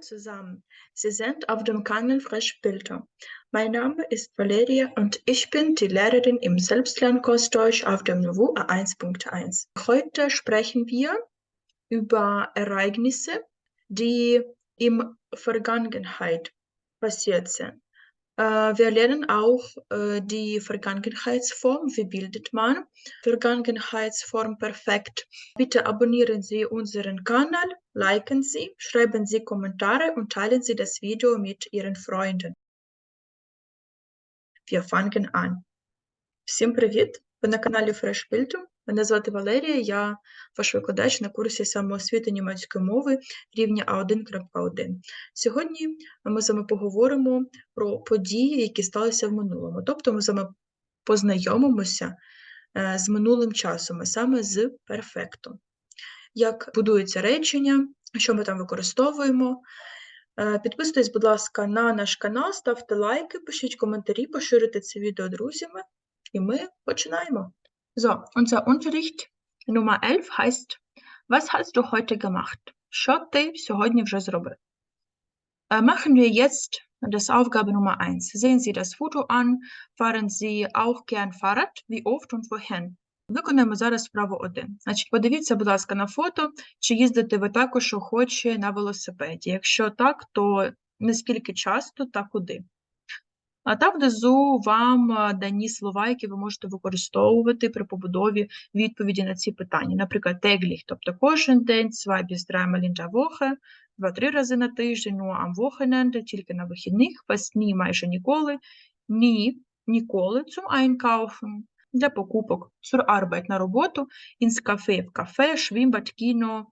zusammen. Sie sind auf dem Kanal Freshbilder. Mein Name ist Valeria und ich bin die Lehrerin im Selbstlernkurs Deutsch auf dem Niveau A1.1. Heute sprechen wir über Ereignisse, die in Vergangenheit passiert sind. Äh, wir lernen auch äh, die Vergangenheitsform. Wie bildet man Vergangenheitsform perfekt? Bitte abonnieren Sie unseren Kanal, liken Sie, schreiben Sie Kommentare und teilen Sie das Video mit Ihren Freunden. Wir fangen an. Всім привіт! Ви на каналі Fresh Bildung. Мене звати Валерія, я ваш викладач на курсі самоосвіти німецької мови рівня А1.1. Сьогодні ми з вами поговоримо про події, які сталися в минулому. Тобто ми з вами познайомимося е, з минулим часом, а саме з перфектом. Як будується речення, що ми там використовуємо. Е, підписуйтесь, будь ласка, на наш канал, ставте лайки, пишіть коментарі, поширюйте це відео друзями, і ми починаємо. So, unser Unterricht Nummer 11 heißt Was hast du heute gemacht? Що ти сьогодні вже зробив? Äh, machen wir jetzt das Aufgabe Nummer 1. Sehen Sie das Foto an. Fahren Sie auch gern Fahrrad? Wie oft und wohin? Виконуємо зараз справу 1. Значить, подивіться, будь ласка, на фото, чи їздите ви також охоче на велосипеді. Якщо так, то наскільки часто та куди. А там внизу вам дані слова, які ви можете використовувати при побудові відповіді на ці питання. Наприклад, тегліх, тобто кожен день, bis dreimal in два-три рази на тиждень, ну Wochenende, тільки на вихідних, fast nie, майже ніколи, ні, ніколи zum Einkaufen, для покупок, zur Arbeit на роботу, ins Café в кафе, Schwimmbad, кіно,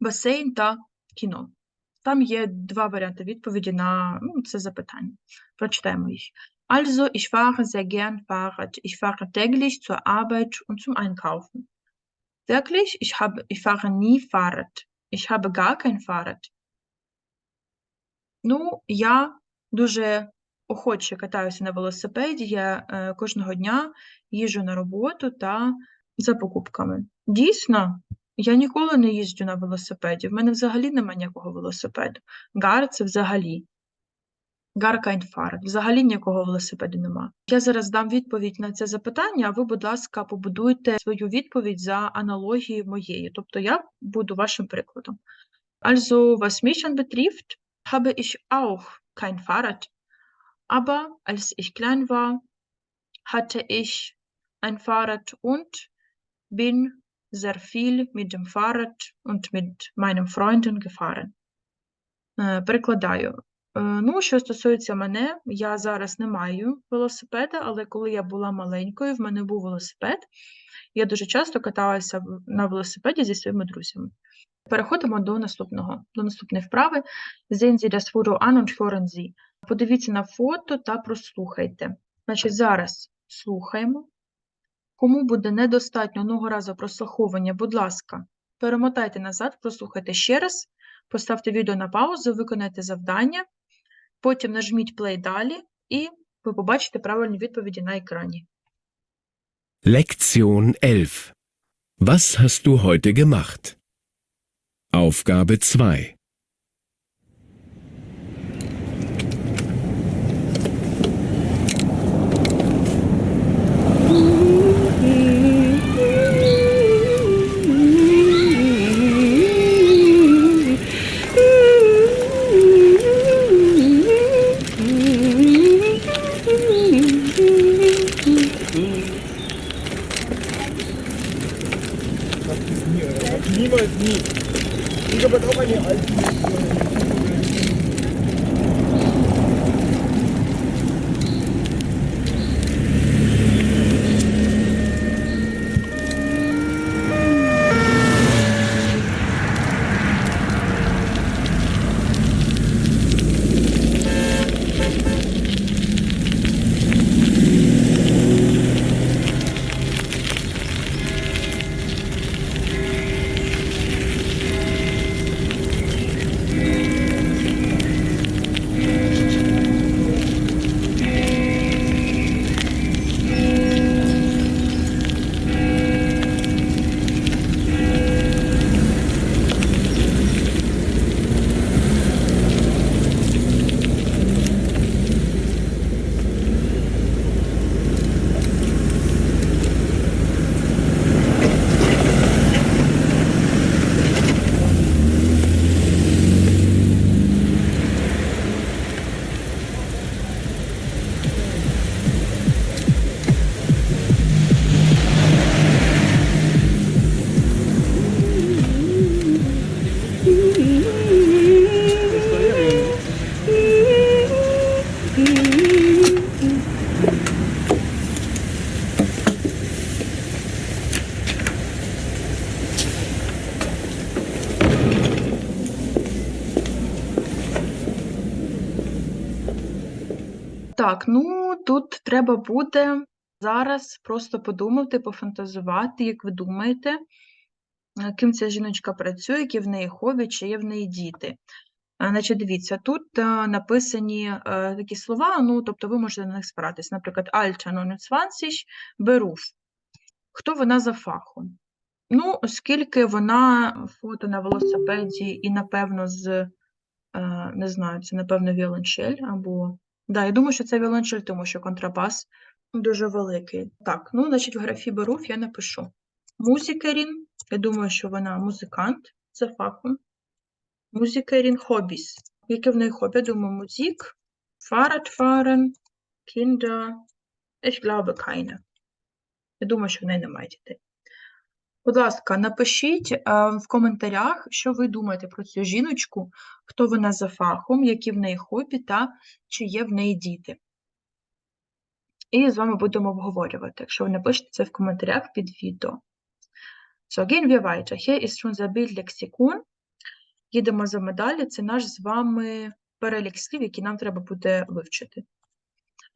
басейн та кіно. Там є два варіанти відповіді на ну, це запитання. Прочитаємо їх. Also, ich fahre sehr gern Fahrrad. Ich fahre täglich zur Arbeit und zum Einkaufen. Wirklich, ich, habe, ich fahre nie Fahrrad. Ich habe gar kein Fahrrad. Ну, я дуже охоче катаюся на велосипеді. Я е, кожного дня їжджу на роботу та за покупками. Дійсно, я ніколи не їжджу на велосипеді. В мене взагалі немає ніякого велосипеду. Гар це взагалі. Гар кайнфарт. Взагалі ніякого велосипеду нема. Я зараз дам відповідь на це запитання, а ви, будь ласка, побудуйте свою відповідь за аналогією моєї. Тобто я буду вашим прикладом. Also, was mich anbetrifft, habe ich auch kein Fahrrad. Aber als ich klein war, hatte ich ein Fahrrad und bin sehr viel mit dem Fahrrad und mit meinen Freunden gefahren. Перекладаю. Ну, що стосується мене, я зараз не маю велосипеда, але коли я була маленькою, в мене був велосипед. Я дуже часто каталася на велосипеді зі своїми друзями. Переходимо до наступного, до наступної вправи. Sehen Sie das. Подивіться на фото та прослухайте. Значить, зараз слухаємо, Кому буде недостатньо одного разу прослуховування, будь ласка, перемотайте назад, прослухайте ще раз, поставте відео на паузу, виконайте завдання, потім нажміть play далі, і ви побачите правильні відповіді на екрані. Lektion 11. Was hast du heute gemacht? Aufgabe 2. Так, ну тут треба буде зараз просто подумати, пофантазувати, як ви думаєте, е, ким ця жіночка працює, які в неї хобі, чи є в неї діти. Значить, дивіться, тут е, написані е, такі слова, ну, тобто ви можете на них спиратись. Наприклад, 29, Beruf. Хто вона за фахом? Ну, оскільки вона фото на велосипеді і, напевно, з, е, не знаю, це, напевно, віолончель або. Да, я думаю, що це віолончель, тому що контрабас дуже великий. Так, ну, значить, в графі Беруф я напишу. Музикерін, я думаю, що вона музикант за фахом. Музикерін хобіс. Яке в неї хобі? Я думаю, музик, Fahrradfahren, Kinder. Ich glaube, keine. Я думаю, що в неї немає дітей. Будь ласка, напишіть е, в коментарях, що ви думаєте про цю жіночку, хто вона за фахом, які в неї хобі та чи є в неї діти. І з вами будемо обговорювати, якщо ви напишете це в коментарях під відео. So, gehen wir weiter. Hier ist unser Bildlexikon. Їдемо за медалі. Це наш з вами перелік слів, які нам треба буде вивчити.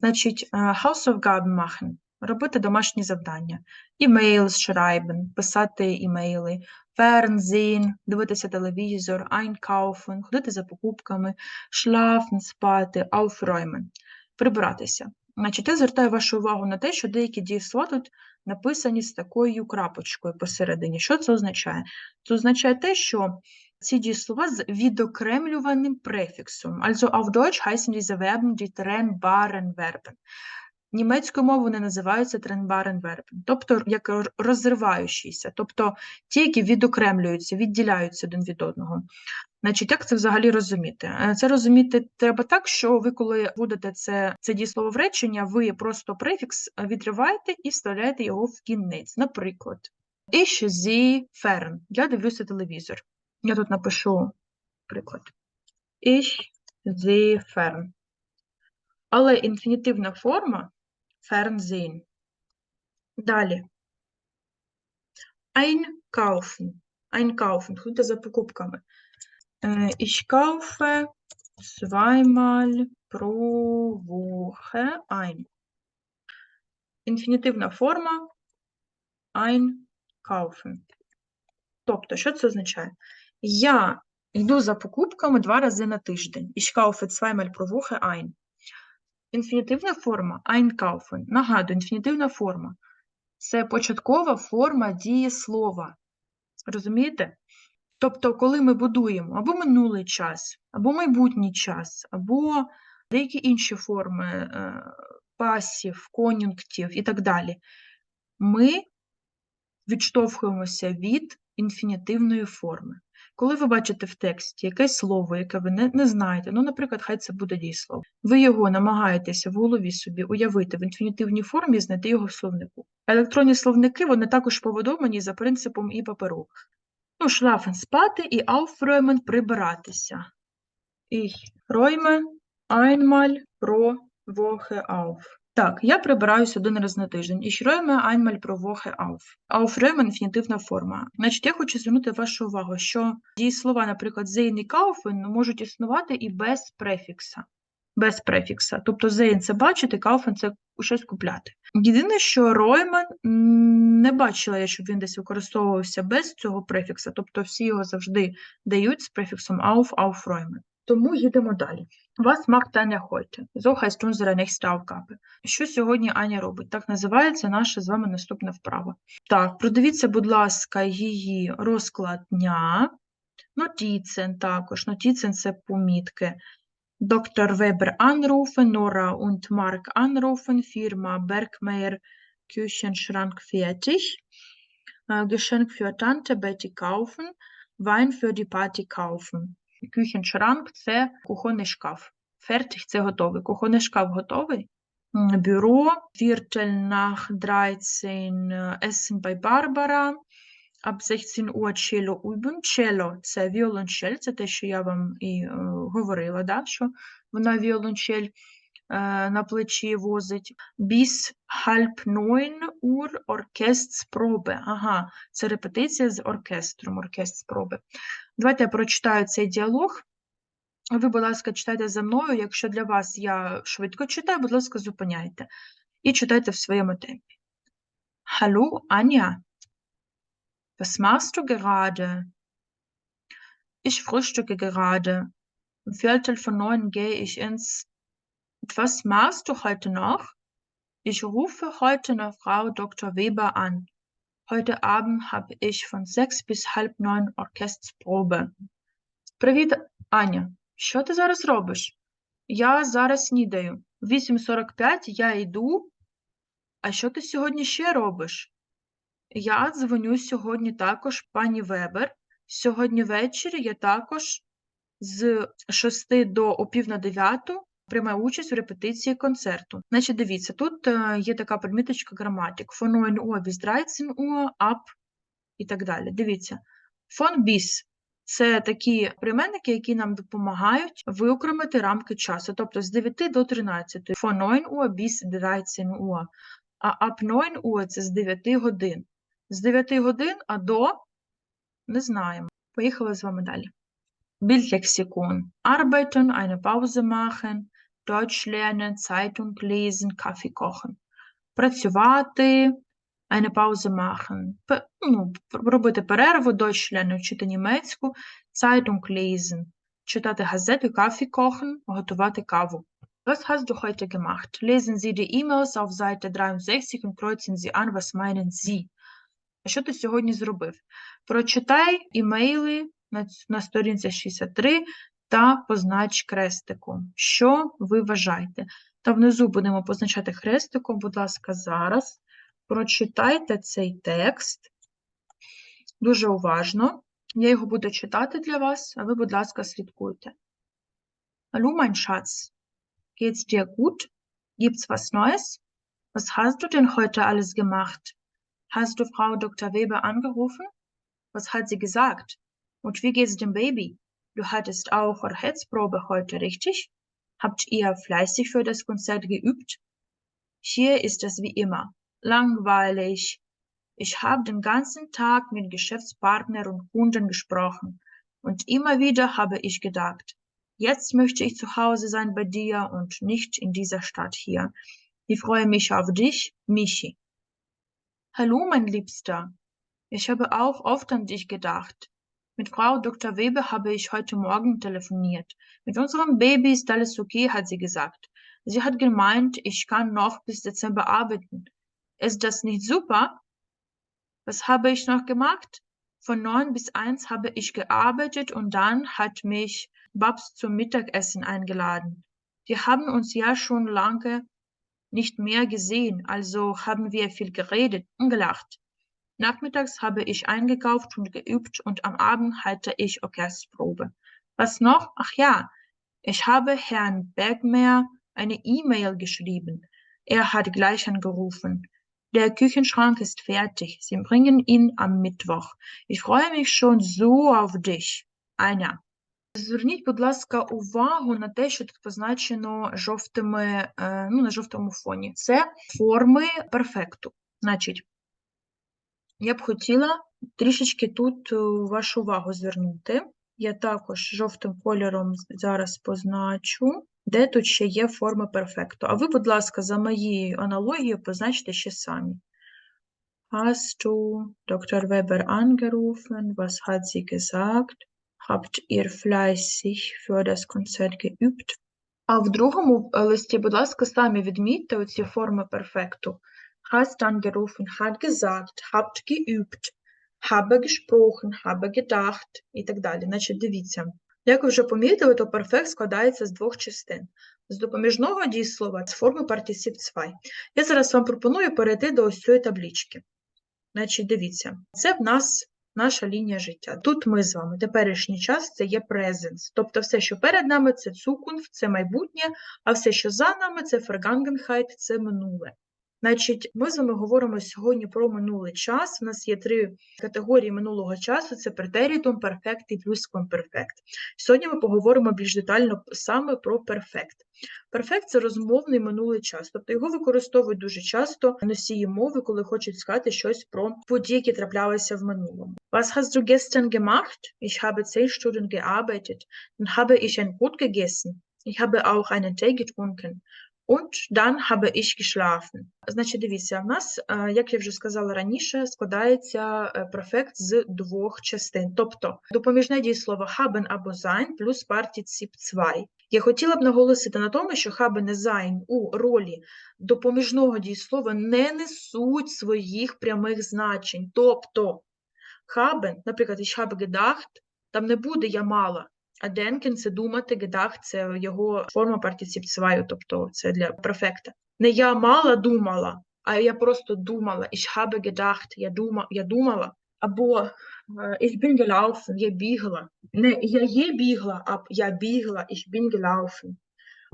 Значить, е, Hausaufgaben machen – робити домашні завдання. Emails schreiben – писати імейли. Fernsehen – дивитися телевізор. Einkaufen – ходити за покупками. Schlafen – спати. Aufräumen – прибиратися. Значить, я звертаю вашу увагу на те, що деякі дієслова тут написані з такою крапочкою посередині. Що це означає? Це означає те, що ці дієслова з відокремлюваним префіксом. Also auf Deutsch heißen diese Verben die trennbaren Verben. Німецькою мовою вони називаються Verben, тобто як розриваючіся, тобто ті, які відокремлюються, відділяються один від одного. Значить, як це взагалі розуміти? Е, Це розуміти треба так, що ви, коли будете це, це дієслово в речення, ви просто префікс відриваєте і вставляєте його в кінець. Наприклад, Ich sehe fern. Я дивлюся телевізор. Я тут напишу приклад. Ich sehe fern. Але інфінітивна форма fernsehen. Далі. Einkaufen. Einkaufen. Ходити за покупками. Е, Ich kaufe zweimal pro Woche ein. Інфінітивна форма einkaufen. Тобто, що це означає? Я йду за покупками два рази на тиждень. Ich kaufe zweimal pro Woche ein. Інфінітивна форма einkaufen. Нагадую, інфінітивна форма це початкова форма дієслова. Розумієте? Тобто, коли ми будуємо або минулий час, або майбутній час, або деякі інші форми е, пасів, конюнктів і так далі, ми відштовхуємося від інфінітивної форми. Коли ви бачите в тексті якесь слово, яке ви не, не знаєте, ну, наприклад, хай це буде дієслово, ви його намагаєтеся в голові собі уявити в інфінітивній формі і знайти його в словнику. Електронні словники вони також повідомлені за принципом і паперових. Ну, шлафен спати і aufräumen прибиратися. Ich räume einmal pro Woche auf. Так, я прибираюся один раз на тиждень. Ich räume einmal pro Woche auf. Aufräumen – інфінітивна форма. Значить, я хочу звернути вашу увагу, що дієслова, наприклад, sein і kaufen можуть існувати і без префікса. Без префікса. Тобто sein – це бачити, kaufen – це щось купляти. Єдине, що Ройман не бачила я, щоб він десь використовувався без цього префікса, тобто всі його завжди дають з префіксом auf, auf Räumen. Тому їдемо далі. Was macht Таня heute? So heißt unsere nächste Aufgabe. Що сьогодні Аня робить? Так називається наша з вами наступна вправа. Так, продивіться, будь ласка, її розклад дня. Нотіцен також. Нотіцен – це помітки. Dr. Weber anrufen, Nora und Mark anrufen, Firma Bergmeier Küchenschrank fertig, äh, Geschenk für Tante Betty kaufen, Wein für die Party kaufen. Küchenschrank – це кухонний шкаф. Fertig – це готовий. Кухонний шкаф готовий. Бюро, Viertel nach 13 Essen bei Barbara, Ab 16 Uhr Cello üben. Cello – це віолончель, це те, що я вам і е, говорила, да, що вона віолончель е, на плечі возить. Bis halb neun Uhr Orchestprobe. Ага, це репетиція з оркестром, оркестпроби. Давайте я прочитаю цей діалог. Ви, будь ласка, читайте за мною. Якщо для вас я швидко читаю, будь ласка, зупиняйте. І читайте в своєму темпі. Hallo, Anja. Was machst du gerade? Ich frühstücke gerade. Um Viertel von neun gehe ich ins. Und was machst du heute noch? Ich rufe heute noch Frau Dr. Weber an. Heute Abend habe ich von sechs bis halb neun Orchesterprobe. Привіт, Аня. Що ти зараз робиш? Я зараз снідаю. 8.45 я йду. А що ти сьогодні ще робиш? Я дзвоню сьогодні також пані Вебер. Сьогодні ввечері я також з 6 до о пів на 9 приймаю участь в репетиції концерту. Значить, дивіться, тут е, є така приміточка граматик. Von 9 Uhr bis 13 Uhr, ab і так далі. Дивіться. Von bis – це такі прийменники, які нам допомагають виокремити рамки часу, тобто з 9 до 13. Von 9 Uhr bis 13 Uhr. А ab 9 Uhr – це з 9 годин. З 9 годин, а до не знаємо. Поїхали з вами далі. Bildlexikon. Arbeiten, eine Pause machen, Deutsch lernen, Zeitung lesen, Kaffee kochen. Працювати, eine Pause machen. Ну, робити перерву, Deutsch lernen, вчити німецьку, Zeitung lesen, читати газету, Kaffee kochen, готувати каву. Was hast du heute gemacht? Lesen Sie die E-Mails auf Seite 63 und kreuzen Sie an, was meinen Sie. А що ти сьогодні зробив? Прочитай імейли на, на сторінці 63 та познач крестиком. Що ви вважаєте? Та внизу будемо позначати хрестиком, будь ласка, зараз. Прочитайте цей текст дуже уважно. Я його буду читати для вас, а ви, будь ласка, слідкуйте. Hallo, mein Schatz. Geht's dir gut? Gibt's was Neues? Was hast du denn heute alles gemacht? Hast du Frau Dr. Weber angerufen? Was hat sie gesagt? Und wie geht's dem Baby? Du hattest auch Orchesterprobe heute, richtig? Habt ihr fleißig für das Konzert geübt? Hier ist es wie immer. Langweilig. Ich habe den ganzen Tag mit Geschäftspartnern und Kunden gesprochen. Und immer wieder habe ich gedacht, jetzt möchte ich zu Hause sein bei dir und nicht in dieser Stadt hier. Ich freue mich auf dich, Michi. Hallo, mein Liebster. Ich habe auch oft an dich gedacht. Mit Frau Dr. Weber habe ich heute Morgen telefoniert. Mit unserem Baby ist alles okay, hat sie gesagt. Sie hat gemeint, ich kann noch bis Dezember arbeiten. Ist das nicht super? Was habe ich noch gemacht? Von neun bis eins habe ich gearbeitet und dann hat mich Babs zum Mittagessen eingeladen. Wir haben uns ja schon lange nicht mehr gesehen, also haben wir viel geredet und gelacht. Nachmittags habe ich eingekauft und geübt und am Abend hatte ich Orchesterprobe. Was noch? Ach ja, ich habe Herrn Bergmer eine E-Mail geschrieben. Er hat gleich angerufen. Der Küchenschrank ist fertig. Sie bringen ihn am Mittwoch. Ich freue mich schon so auf dich. Anja. Зверніть, будь ласка, увагу на те, що тут позначено жовтими, е, ну, на жовтому фоні. Це форми перфекту. Значить, я б хотіла трішечки тут е, вашу увагу звернути. Я також жовтим кольором зараз позначу, де тут ще є форми перфекту. А ви, будь ласка, за моєю аналогією позначте ще самі. Hast du Dr. Weber angerufen? Was hat sie gesagt? Habt ihr fleißig für das Konzert geübt? А в другому е, листі, будь ласка, самі відмітьте оці форми перфекту. Hast angerufen, hat gesagt, habt geübt, habe gesprochen, habe gedacht і так далі. Значить, дивіться. Як ви вже помітили, то перфект складається з двох частин. З допоміжного дієслова з форми partizip 2. Я зараз вам пропоную перейти до ось цієї таблички. Значить, дивіться, це в нас наша лінія життя. Тут ми з вами, теперішній час це є presence. Тобто все, що перед нами, це Zukunft, це майбутнє, а все, що за нами, це Vergangenheit, це минуле. Значить, ми з вами говоримо сьогодні про минулий час. У нас є три категорії минулого часу: це претерітум, перфект і плюсквамперфект. Сьогодні ми поговоримо більш детально саме про перфект. Перфект це розмовний минулий час, тобто його використовують дуже часто носії мови, коли хочуть сказати щось про події, які траплялися в минулому. Was hast du gestern gemacht? Ich habe zehn Stunden gearbeitet. Dann habe ich ein Brot gegessen. Ich habe auch einen Tee getrunken. Dann habe ich geschlafen. Значить, дивіться, в нас, е, як я вже сказала раніше, складається е, префект з двох частин. Тобто допоміжне дієслово haben або sein плюс партіціп zwei. Я хотіла б наголосити на тому, що haben і sein у ролі допоміжного дієслова не несуть своїх прямих значень. Тобто haben, наприклад, ich habe gedacht, там не буде я мала, а denken – це думати, gedacht – це його форма партіціп тобто це для префекта. Не я мала думала, а я просто думала. Ich habe gedacht, я, дума, я думала. Або е, ich bin gelaufen, я бігла. Не я є бігла, а я бігла, ich bin gelaufen.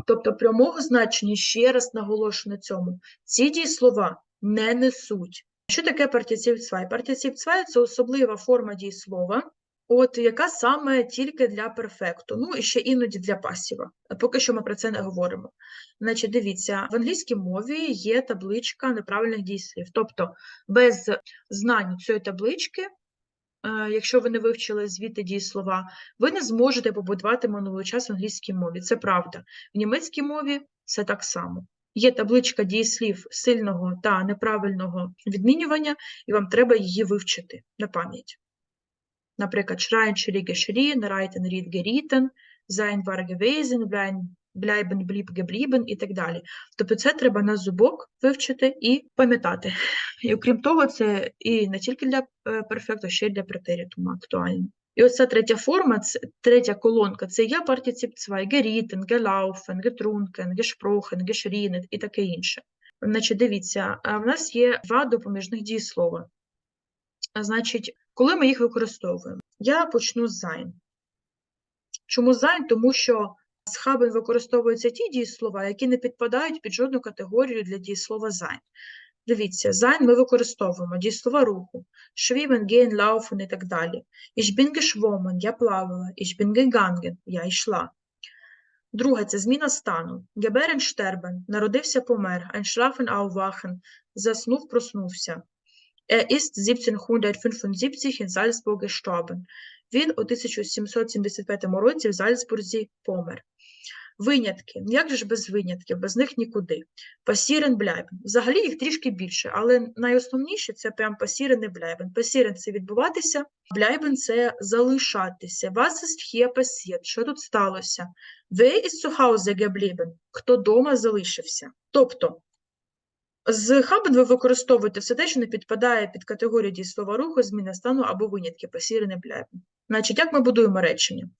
Тобто прямого значення, ще раз наголошую на цьому, ці дієслова не несуть. Що таке? Партіціп zwei – це особлива форма дієслова, от яка саме тільки для перфекту, ну і ще іноді для пасіва. Поки що ми про це не говоримо. Значить, дивіться, в англійській мові є табличка неправильних дійслів. Тобто без знань цієї таблички, е, якщо ви не вивчили звідти дієслова, ви не зможете побудувати минулий час в англійській мові. Це правда. В німецькій мові це так само. Є табличка дієслів сильного та неправильного відмінювання, і вам треба її вивчити на пам'ять. Наприклад, schrie, geschrien, reiten, riet, gerieten, sein, war gewesen, bleiben, bleiben, blieb, geblieben і так далі. Тобто це треба на зубок вивчити і пам'ятати. І окрім того, це і не тільки для е, перфекту, ще й для претерітуму актуально. І оця третя форма, третя колонка, це є партіціп zwei, geritten, gelaufen, getrunken, gesprochen, geschrien і таке інше. Значить, дивіться, в нас є два допоміжних дієслова. Значить, коли ми їх використовуємо? Я почну з sein. Чому sein? Тому що з використовуються ті дієслова, які не підпадають під жодну категорію для дієслова sein. Дивіться, sein ми використовуємо дієслова руху, schwimmen, gehen, laufen і так далі. Ich bin я плавала, ich bin я йшла. Друге – це зміна стану. Gebären, sterben, народився, помер, einschlafen, aufwachen, заснув, проснувся. Er ist 1775 in Salzburg gestorben. Він у 1775 році в Зальцбурзі помер. Винятки. Як же ж без винятків? Без них нікуди. Пасірен бляйбен. Взагалі їх трішки більше, але найосновніше це прям пасірен і бляйбен. Пасірен – це відбуватися, бляйбен – це залишатися. Was ist hier? Що тут сталося? Wer ist zu Hause? Хто дома залишився? Тобто, з хабен ви використовуєте все те, що не підпадає під категорію дієслова руху, зміна стану або винятки, пасірене бляйбен. Значить, як ми будуємо речення?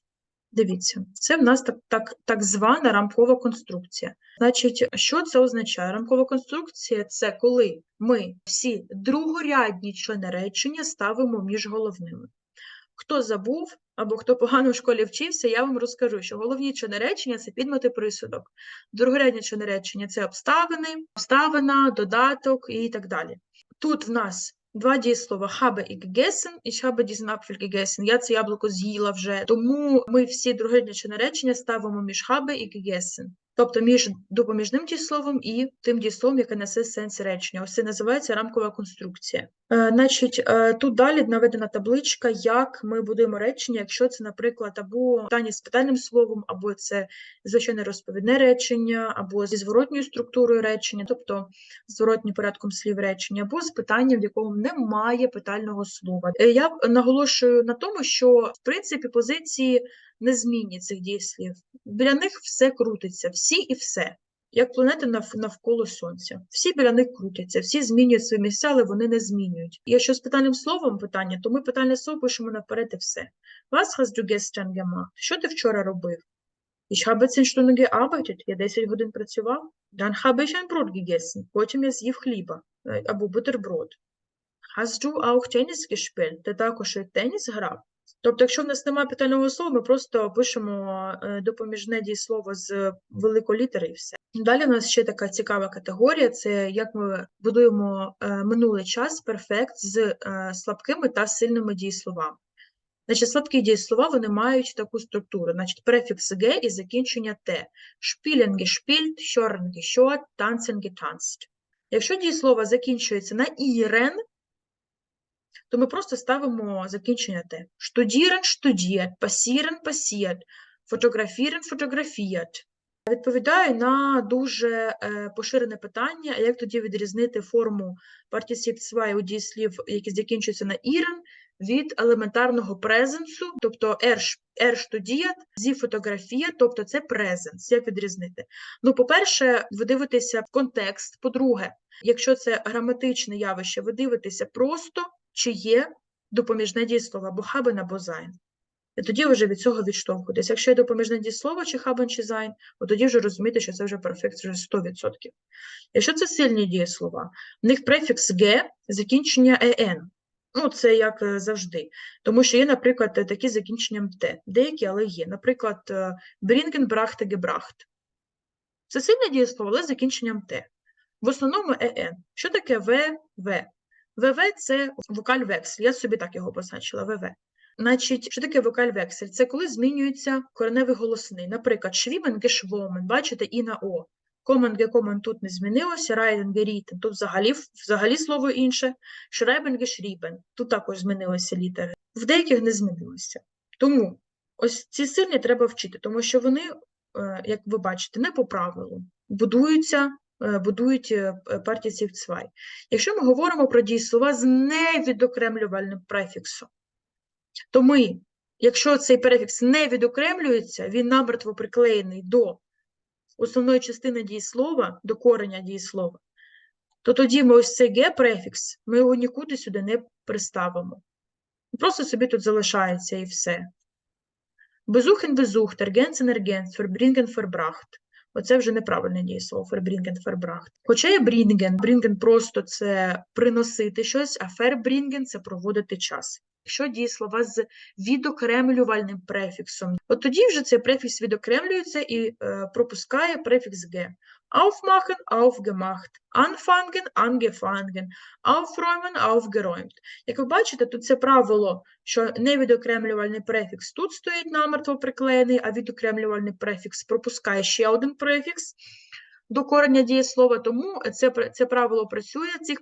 Дивіться, це в нас так, так, так звана рамкова конструкція. Значить, що це означає? Рамкова конструкція це коли ми всі другорядні члени речення ставимо між головними. Хто забув або хто погано в школі вчився, я вам розкажу, що головні члени речення це підмети присудок. Другорядні члени речення це обставини, обставина, додаток і так далі. Тут в нас два дієслова habe і gegessen, ich habe diesen Apfel я це яблуко з'їла вже. Тому ми всі другорядні члени речення ставимо між habe і gegessen. Тобто між допоміжним дієсловом і тим дієсловом, яке несе сенс речення. Ось це називається рамкова конструкція. Е, значить, е, тут далі наведена табличка, як ми будуємо речення, якщо це, наприклад, або питання з питальним словом, або це звичайне розповідне речення, або зі зворотньою структурою речення, тобто зворотнім порядком слів речення, або з питанням, в якому немає питального слова. Е, Я наголошую на тому, що в принципі позиції незмінні цих дієслів. Біля них все крутиться, всі і все. Як планети навколо Сонця. Всі біля них крутяться, всі змінюють свої місця, але вони не змінюють. І якщо з питальним словом питання, то ми питальне слово пишемо наперед і все. Was hast du gestern? Що ти вчора робив? Ich habe 10 Stunden. Я 10 годин працював. Dann habe ich ein. Потім я з'їв хліба е, або бутерброд. Hast du auch Tennis gespielt? Ти також і теніс грав? Тобто, якщо в нас немає питального слова, ми просто пишемо е, допоміжне дієслово з великої літери і все. Далі у нас ще така цікава категорія: це як ми будуємо е, минулий час перфект з е, слабкими та сильними дієсловами. Значить, слабкі дієслова вони мають таку структуру. Значить, префікс г і закінчення т. Шпілен гешпільт, hören gehört, tanzen getanzt. Якщо дієслово закінчується на ірен, то ми просто ставимо закінчення Т. Штудірен штудієт, пасірен пасієт, фотографірен фотографієт. Відповідаю на дуже е, поширене питання, як тоді відрізнити форму participium 2 у дієслів, які закінчуються на ірен, від елементарного презенсу, тобто ер, ер зі фотографія, тобто це презенс. Як відрізнити? Ну, по-перше, ви дивитеся в контекст. По-друге, якщо це граматичне явище, ви дивитеся просто, чи є допоміжне дієслово або хабен або зайн. І тоді вже від цього відштовхуєтесь. Якщо є допоміжне дієслово, чи хабен, чи зайн, от тоді вже розумієте, що це вже перфект вже 100%. Якщо це сильні дієслова, в них префікс ге, закінчення ен. Ну, це як е, завжди. Тому що є, наприклад, е, такі закінченням Т. Деякі, але є. Наприклад, е, брінген, брахт, гебрахт. Це сильне дієслово, але закінченням Т. В основному ен. Що таке В, В? ВВ – це вокаль вексель. Я собі так його позначила, ВВ. Значить, що таке вокаль вексель? Це коли змінюється кореневий голосний. Наприклад, швімен, гешвомен, бачите, і на О. Комен, гекомен тут не змінилося, райден, герітен, тут взагалі, взагалі слово інше. Шрайбен, гешрібен, тут також змінилися літери. В деяких не змінилося. Тому ось ці сильні треба вчити, тому що вони, е, як ви бачите, не по правилу будуються, будують партії цвай. Якщо ми говоримо про дієслова з невідокремлювальним префіксом, то ми, якщо цей префікс не відокремлюється, він намертво приклеєний до основної частини дієслова, до кореня дієслова, то тоді ми ось цей ге-префікс, ми його нікуди сюди не приставимо. Просто собі тут залишається і все. Безухен безух, ергенсен ергенс, фербрінген фербрахт. Оце вже неправильне дієслово, фербрінген фербрахт. Хоча є брінген, брінген просто це приносити щось, а фербрінген це проводити час. Якщо дієслова з відокремлювальним префіксом, от тоді вже цей префікс відокремлюється і е, пропускає префікс г. Aufmachen, aufgemacht, anfangen, angefangen, aufräumen, aufgeräumt. Як ви бачите, тут це правило, що невідокремлювальний префікс тут стоїть намертво приклеєний, а відокремлювальний префікс пропускає ще один префікс до корення дієслова, тому це, це правило працює цих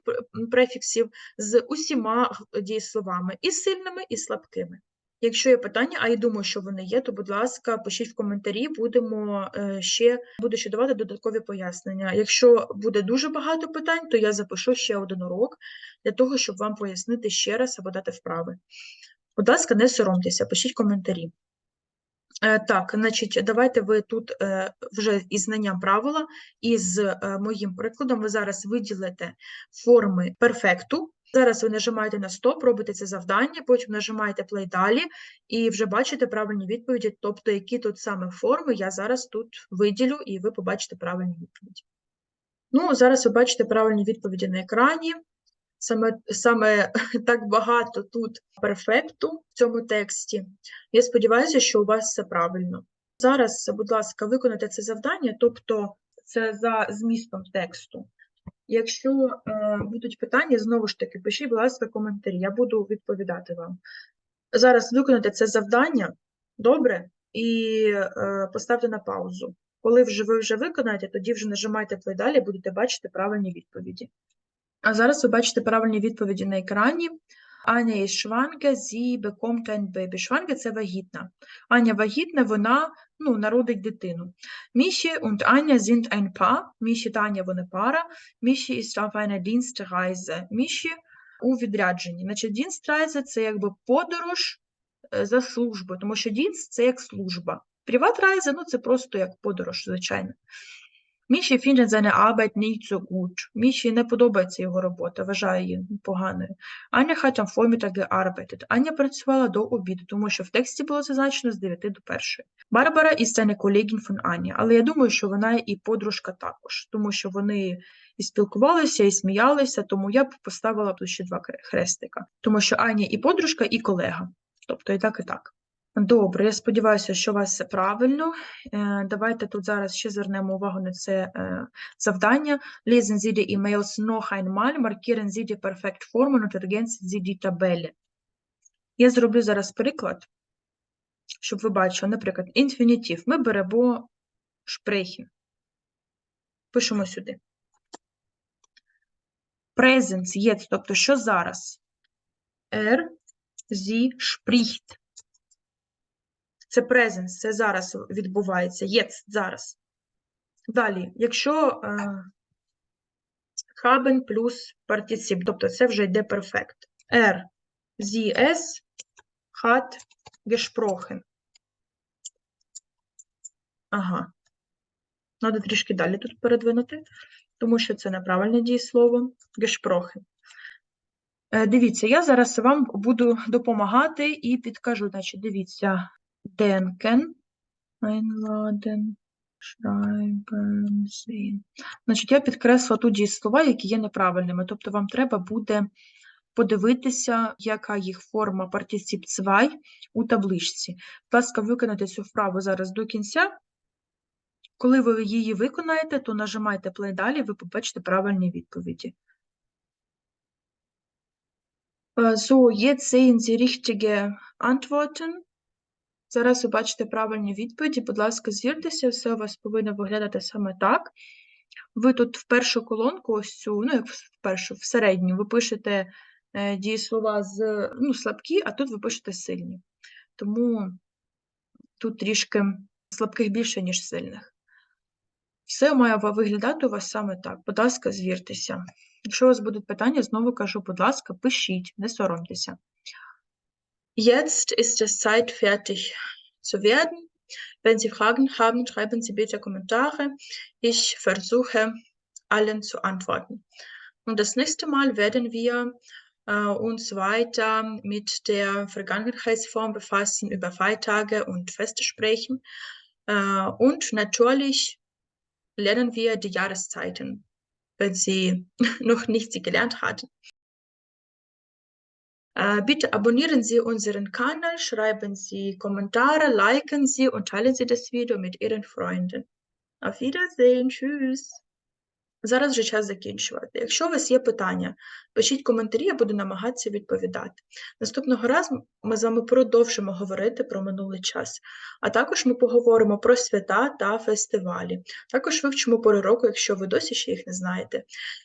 префіксів з усіма дієсловами, і сильними, і слабкими. Якщо є питання, а я думаю, що вони є, то, будь ласка, пишіть в коментарі, будемо е, ще, буду ще давати додаткові пояснення. Якщо буде дуже багато питань, то я запишу ще один урок для того, щоб вам пояснити ще раз або дати вправи. Будь ласка, не соромтеся, пишіть коментарі. Е, Так, значить, давайте ви тут е, вже із знанням правила і з моїм прикладом ви зараз виділите форми перфекту. Зараз ви нажимаєте на стоп, робите це завдання, потім нажимаєте play далі і вже бачите правильні відповіді, тобто які тут саме форми я зараз тут виділю, і ви побачите правильні відповіді. Ну, зараз ви бачите правильні відповіді на екрані. Саме, саме так багато тут перфекту в цьому тексті. Я сподіваюся, що у вас все правильно. Зараз, будь ласка, виконайте це завдання, тобто це за змістом тексту. Якщо е, будуть питання, знову ж таки, пишіть, будь ласка, коментарі, я буду відповідати вам. Зараз виконайте це завдання, добре, і е, поставте на паузу. Коли вже ви вже виконаєте, тоді вже нажимайте play далі, будете бачити правильні відповіді. А зараз ви бачите правильні відповіді на екрані. Аня є шванга, зі ein Baby. Шванга – це вагітна. Аня вагітна, вона ну, народить дитину. Міші und Аня sind ein Paar. Міші та Аня – вони пара. Міші ist auf einer Dienstreise. Міші у відрядженні. Значить, Dienstreise – це якби подорож е, за службою, тому що Dienst – це як служба. Privatreise – ну, це просто як подорож, звичайно. Міші findet seine Arbeit nicht so gut. Міші не подобається його робота, вважає її поганою. Аня hat am Vormittag gearbeitet. Аня працювала до обіду, тому що в тексті було зазначено з 9 до 1. Барбара ist eine Kollegin von Ані, але я думаю, що вона і подружка також, тому що вони і спілкувалися, і сміялися, тому я б поставила тут ще два хрестика. Тому що Аня і подружка, і колега. Тобто і так, і так. Добре, я сподіваюся, що у вас все правильно. Е, Давайте тут зараз ще звернемо увагу на це е, завдання. Lesen Sie die E-Mails noch einmal, markieren Sie die Perfektformen und ergänzen Sie die Tabelle. Я зроблю зараз приклад, щоб ви бачили, наприклад, інфінітив. Ми беремо шпрехи. Пишемо сюди. Presence, jetzt, тобто що зараз? Er, sie spricht. Це presence, це зараз відбувається. Jetzt, зараз. Далі, якщо haben плюс partizip, тобто це вже йде перфект. Er, sie, es hat gesprochen. Ага. Надо трішки далі тут передвинути, тому що це неправильне дієслово. Gesprochen. Е, Дивіться, я зараз вам буду допомагати і підкажу, значить, дивіться, denken, einladen, schreiben. Значить, я підкреслила тут дієслова, які є неправильними, тобто вам треба буде подивитися, яка їх форма партiciп 2 у табличці. Будь ласка, виконайте цю вправу зараз до кінця. Коли ви її виконаєте, то нажимайте play далі, ви побачите правильні відповіді. Äh, So, jetzt sehen Sie richtige Antworten. Зараз ви бачите правильні відповіді. Будь ласка, звіртеся, все у вас повинно виглядати саме так. Ви тут в першу колонку, ось цю, ну як в першу, в середню, ви пишете е, дієслова з ну, слабкі, а тут ви пишете сильні. Тому тут трішки слабких більше, ніж сильних. Все має виглядати у вас саме так. Будь ласка, звіртеся. Якщо у вас будуть питання, знову кажу, будь ласка, пишіть, не соромтеся. Jetzt ist es Zeit, fertig zu werden. Wenn Sie Fragen haben, schreiben Sie bitte Kommentare. Ich versuche, allen zu antworten. Und das nächste Mal werden wir äh, uns weiter mit der Vergangenheitsform befassen, über Feiertage und Feste sprechen. Äh, und natürlich lernen wir die Jahreszeiten, wenn Sie noch nicht sie gelernt hatten. Äh, Bitte abonnieren Sie unseren Kanal, schreiben Sie Kommentare, liken Sie und teilen Sie das Video mit Ihren Freunden. Auf Wiedersehen, tschüss. Зараз вже час закінчувати. Якщо у вас є питання, пишіть коментарі, я буду намагатися відповідати. Наступного разу ми з вами продовжимо говорити про минулий час, а також ми поговоримо про свята та фестивалі. Також вивчимо пори року, якщо ви досі ще їх не знаєте.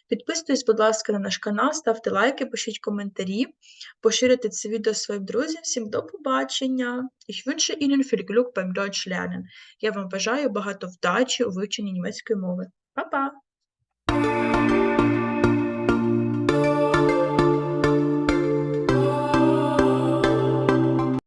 Підписуйтесь, будь ласка, на наш канал, ставте лайки, пишіть коментарі, поширюйте це відео своїм друзям. Всім до побачення! Ich wünsche Ihnen viel Glück beim Deutsch lernen. Я вам бажаю багато вдачі у вивченні німецької мови. Па-па! Música